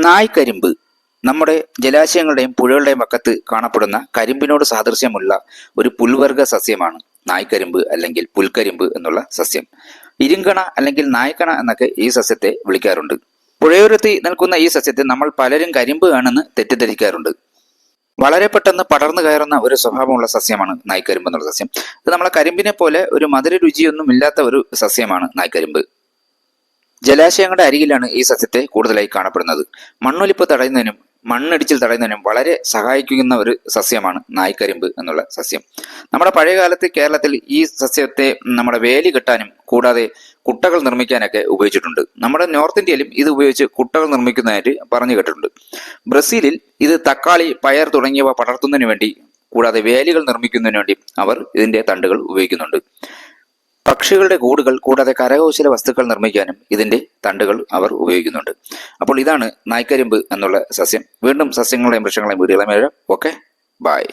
നായ്ക്കരിമ്പ് നമ്മുടെ ജലാശയങ്ങളുടെയും പുഴകളുടെയും പക്കത്ത് കാണപ്പെടുന്ന കരിമ്പിനോട് സാദൃശ്യമുള്ള ഒരു പുൽവർഗ സസ്യമാണ് നായ്ക്കരിമ്പ് അല്ലെങ്കിൽ പുൽക്കരിമ്പ് എന്നുള്ള സസ്യം. ഇരുങ്കണ അല്ലെങ്കിൽ നായ്ക്കണ എന്നൊക്കെ ഈ സസ്യത്തെ വിളിക്കാറുണ്ട്. പുഴയോരത്ത് നിൽക്കുന്ന ഈ സസ്യത്തെ നമ്മൾ പലരും കരിമ്പ് ആണെന്ന് തെറ്റിദ്ധരിക്കാറുണ്ട്. വളരെ പെട്ടെന്ന് പടർന്നു കയറുന്ന ഒരു സ്വഭാവമുള്ള സസ്യമാണ് നായ്ക്കരിമ്പ് എന്നുള്ള സസ്യം. ഇത് നമ്മളെ കരിമ്പിനെ പോലെ ഒരു മധുര രുചിയൊന്നും ഇല്ലാത്ത ഒരു സസ്യമാണ് നായ്ക്കരിമ്പ്. ജലാശയങ്ങളുടെ അരികിലാണ് ഈ സസ്യത്തെ കൂടുതലായി കാണപ്പെടുന്നത്. മണ്ണൊലിപ്പ് തടയുന്നതിനും മണ്ണിടിച്ചിൽ തടയുന്നതിനും വളരെ സഹായിക്കുന്ന ഒരു സസ്യമാണ് നായ്ക്കരിമ്പ് എന്നുള്ള സസ്യം. നമ്മുടെ പഴയകാലത്ത് കേരളത്തിൽ ഈ സസ്യത്തെ നമ്മുടെ വേലി കെട്ടാനും കൂടാതെ കുട്ടകൾ നിർമ്മിക്കാനൊക്കെ ഉപയോഗിച്ചിട്ടുണ്ട്. നമ്മുടെ നോർത്ത് ഇന്ത്യയിലും ഇത് ഉപയോഗിച്ച് കുട്ടകൾ നിർമ്മിക്കുന്നതായിട്ട് പറഞ്ഞു കേട്ടിട്ടുണ്ട്. ബ്രസീലിൽ ഇത് തക്കാളി പയർ തുടങ്ങിയവ പടർത്തുന്നതിന് വേണ്ടി കൂടാതെ വേലികൾ നിർമ്മിക്കുന്നതിന് വേണ്ടി അവർ ഇതിന്റെ തണ്ടുകൾ ഉപയോഗിക്കുന്നുണ്ട്. പക്ഷികളുടെ കൂടുകൾ കൂടാതെ കരകൗശല വസ്തുക്കൾ നിർമ്മിക്കാനും ഇതിന്റെ തണ്ടുകൾ അവർ ഉപയോഗിക്കുന്നുണ്ട്. അപ്പോൾ ഇതാണ് നായ്ക്കരിമ്പ് എന്നുള്ള സസ്യം. വീണ്ടും സസ്യങ്ങളെയും വൃക്ഷങ്ങളെയും വീടുകളെയും ഓക്കെ ബായ്